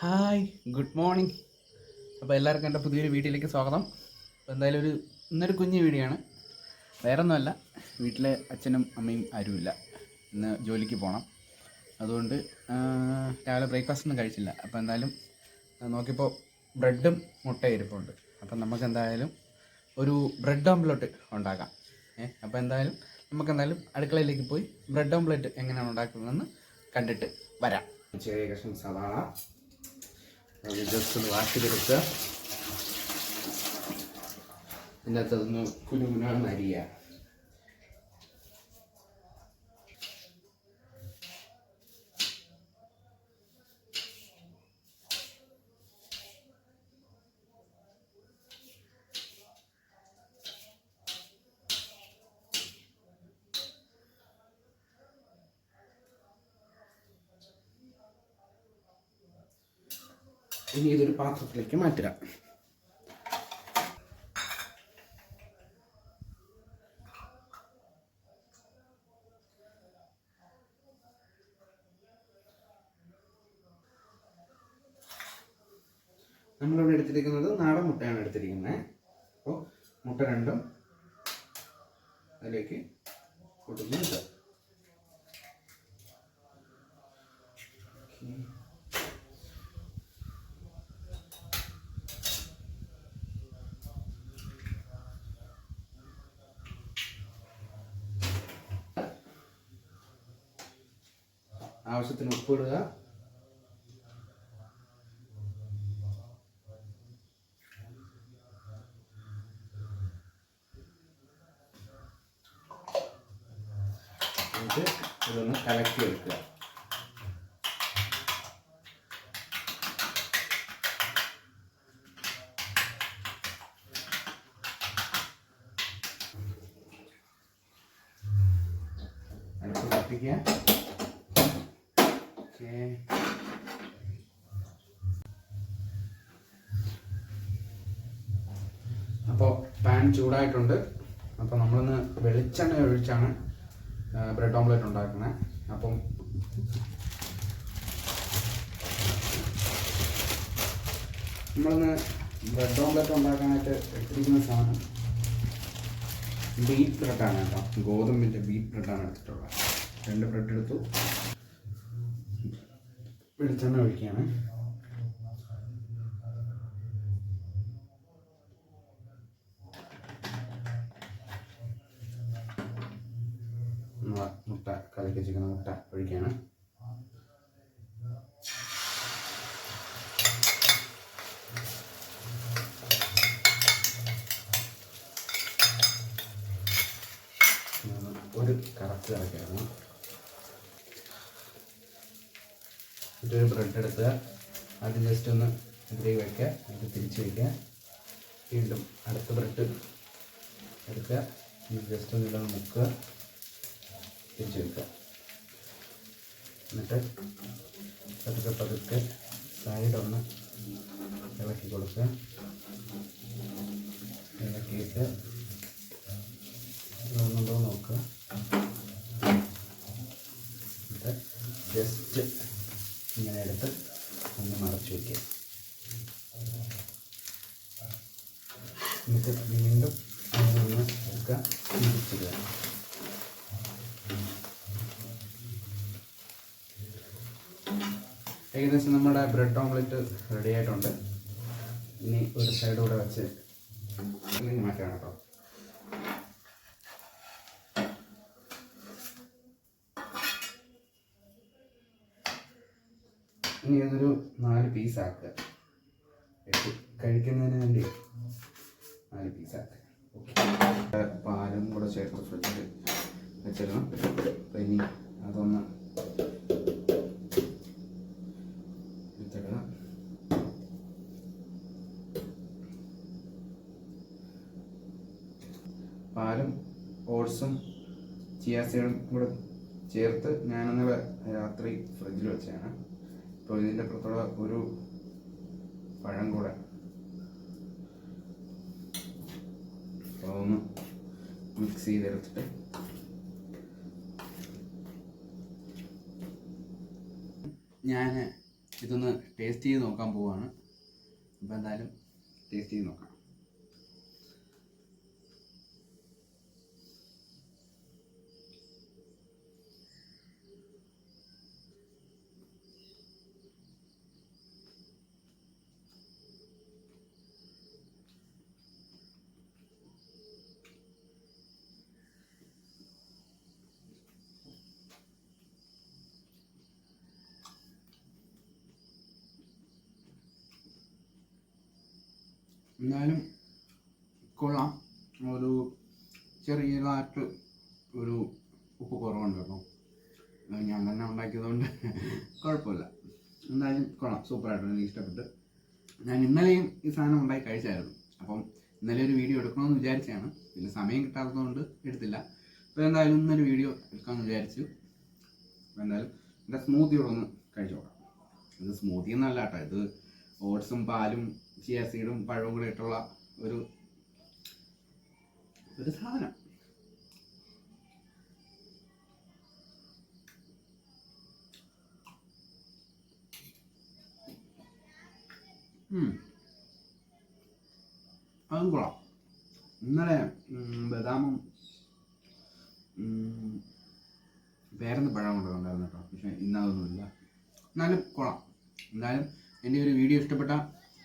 Hi good morning. അപ്പോൾ എല്ലാവർക്കും എന്റെ പുതിയൊരു വീട്ടിലേക്ക് സ്വാഗതം. അപ്പോൾ എന്തായാലും ഒരു ഇന്നൊരു കുഞ്ഞു വീഡിയോ ആണ് വേറെ ഒന്നുമല്ല വീട്ടിലെ അച്ഛനും അമ്മയും ആരുമില്ല. ഇന്ന് ജോലിക്ക് പോകണം അതുകൊണ്ട് രാവിലെ ബ്രേക്ക്ഫാസ്റ്റ് ഒന്നും കഴിച്ചില്ല. അപ്പോൾ എന്തായാലും നോക്കിയപ്പോൾ ബ്രെഡും മുട്ടയും ഇരിപ്പുണ്ട്. അപ്പം നമുക്ക് എന്തായാലും ഒരു ബ്രെഡ് ഓംപ്ലോട്ട് ഉണ്ടാക്കാം. ഏ അപ്പോൾ എന്തായാലും നമുക്ക് എന്തായാലും അടുക്കളയിലേക്ക് പോയി ബ്രെഡ് ഓംപ്ലേറ്റ് എങ്ങനെയാണ് ഉണ്ടാക്കുന്നതെന്ന് കണ്ടിട്ട് വരാം. ചെറിയ കഷ്ണം സവാള അത് ജസ്റ്റ് ഒന്ന് വാട്ടിയെടുക്കുക ഇതിനകത്ത് കുനുകുനാണെന്ന് അരിയുക. ഇനി ഇതൊരു പാത്രത്തിലേക്ക് മാറ്റുക. നമ്മളിവിടെ എടുത്തിരിക്കുന്നത് നാടൻ മുട്ടയാണ് എടുത്തിരിക്കുന്നത്. അപ്പോൾ മുട്ട രണ്ടും അതിലേക്ക് കൊടുക്കുന്നു ആവശ്യത്തിന് ഉപ്പിടുക എന്നിട്ട് ഇതൊന്ന് കലക്കി എടുക്കുക അടുത്ത് കത്തിക്കുക. ഓക്കേ. അപ്പോൾ പാൻ ചൂടായിട്ടുണ്ട്. അപ്പോൾ നമ്മളിന്ന് വെളിച്ചെണ്ണ ഒഴിച്ചാണ് ബ്രെഡ് ഓംലെറ്റ് ഉണ്ടാക്കുന്നത് അപ്പം നമ്മളിന്ന് ബ്രെഡ് ഓംലെറ്റ് ഉണ്ടാക്കാനായിട്ട് എടുത്തിരിക്കുന്ന സാധനം ബീറ്റ് ബ്രെഡാണ് കേട്ടോ. ഗോതമ്പിന്റെ ബീറ്റ് ബ്രെഡാണ് എടുത്തിട്ടുള്ളത്. രണ്ട് ബ്രെഡ് എടുത്തു. വെളിച്ചെണ്ണ ഒഴിക്കുകയാണ്. മുട്ട കലക്കി വെച്ചിരിക്കുന്ന മുട്ട ഒഴിക്കുകയാണ്. ഒരു കറക്റ്റ് കറക്കായിരുന്നു എന്നിട്ടൊരു ബ്രെഡ് എടുക്കുക ആദ്യം ജസ്റ്റ് ഒന്ന് ഇതിലേക്ക് വയ്ക്കുക എന്നിട്ട് തിരിച്ച് വയ്ക്കുക വീണ്ടും അടുത്ത ബ്രെഡ് എടുക്കുക. എന്നിട്ട് ജസ്റ്റ് ഒന്ന് ഇതൊന്ന് മുക്കുക. തിരിച്ച് വയ്ക്കുക എന്നിട്ട് പതുക്കെ പതുക്കെ സൈഡ് ഒന്ന് ഇളക്കി കൊടുക്കുക. ഇളക്കിയിട്ട് ഇതൊന്നുണ്ടോ നോക്കുക എന്നിട്ട് ജസ്റ്റ് ഇങ്ങനെ എടുത്ത് ഒന്ന് മറച്ചു വയ്ക്കുക എന്നിട്ട് വീണ്ടും ഒന്ന് എടുക്കുക. തിരിച്ചിടുക. ഏകദേശം നമ്മുടെ ബ്രെഡ് ഓംലെറ്റ് റെഡി ആയിട്ടുണ്ട്. ഇനി ഒരു സൈഡ് കൂടെ വെച്ച് മാറ്റാണ് കേട്ടോ. ഇനി അതൊരു നാല് പീസ് ആക്കുക കഴിക്കുന്നതിന് വേണ്ടി നാല് പീസ് ആക്കുക ഓക്കെ പാലും കൂടെ ചേർത്ത് ഫ്രിഡ്ജിൽ വെച്ചിടണം. അപ്പം ഇനി അതൊന്ന് പാലും ഓട്സും ചിയാസികളും കൂടെ ചേർത്ത് ഞാനിന്നലെ രാത്രി ഫ്രിഡ്ജിൽ വെച്ചാണ് ഇപ്പോൾ ഇതിന്റെ പുറത്തുള്ള ഒരു പഴം കൂടെ. ഒന്ന് മിക്സ് ചെയ്തെടുത്തിട്ട് ഞാൻ ഇതൊന്ന് ടേസ്റ്റ് ചെയ്ത് നോക്കാൻ പോവാണ്. അപ്പോൾ എന്തായാലും ടേസ്റ്റ് ചെയ്ത് നോക്കാം. എന്നാലും കൊള്ളാം. ഒരു ചെറിയ ചെറിയതായിട്ട് ഒരു ഉപ്പ് കുറവുണ്ട് കേട്ടോ ഞാൻ തന്നെ ഉണ്ടാക്കിയതുകൊണ്ട് കുഴപ്പമില്ല. എന്തായാലും കൊള്ളാം. സൂപ്പറായിട്ട് എനിക്ക് ഇഷ്ടപ്പെട്ട്. ഞാൻ ഇന്നലെയും ഈ സാധനം ഉണ്ടാക്കി കഴിച്ചായിരുന്നു. അപ്പം ഇന്നലെ ഒരു വീഡിയോ എടുക്കണമെന്ന് വിചാരിച്ചാണ് പിന്നെ സമയം കിട്ടാത്തതുകൊണ്ട് എടുത്തില്ല. അപ്പോൾ എന്തായാലും ഇന്നൊരു വീഡിയോ എടുക്കാമെന്ന് വിചാരിച്ചു. അപ്പോൾ എന്തായാലും എന്റെ സ്മൂത്തിയോടൊന്ന് കഴിച്ചു നോക്കാം. ഇത് സ്മൂത്തി എന്നല്ല കേട്ടോ. ഇത് ഓട്സും പാലും ചിയ സീഡും പഴവും കൂടെ ഇട്ടുള്ള ഒരു ഒരു സാധനം. അതും കൊള്ളാം. ഇന്നലെ ബദാമും വേറെന്ന് പഴം കൊണ്ട് ഉണ്ടായിരുന്നു കേട്ടോ. പക്ഷെ ഇന്നതൊന്നുമില്ല എന്നാലും കൊള്ളാം. എന്തായാലും എന്റെ ഒരു വീഡിയോ ഇഷ്ടപ്പെട്ട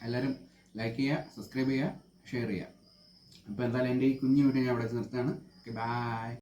എല്ലാവരും ലൈക്ക് ചെയ്യുക സബ്സ്ക്രൈബ് ചെയ്യുക ഷെയർ ചെയ്യുക. അപ്പോൾ എന്തായാലും എന്റെ ഈ കുഞ്ഞു വീഡിയോ ഞാൻ അവിടെ നിർത്തുകയാണ്. Okay bye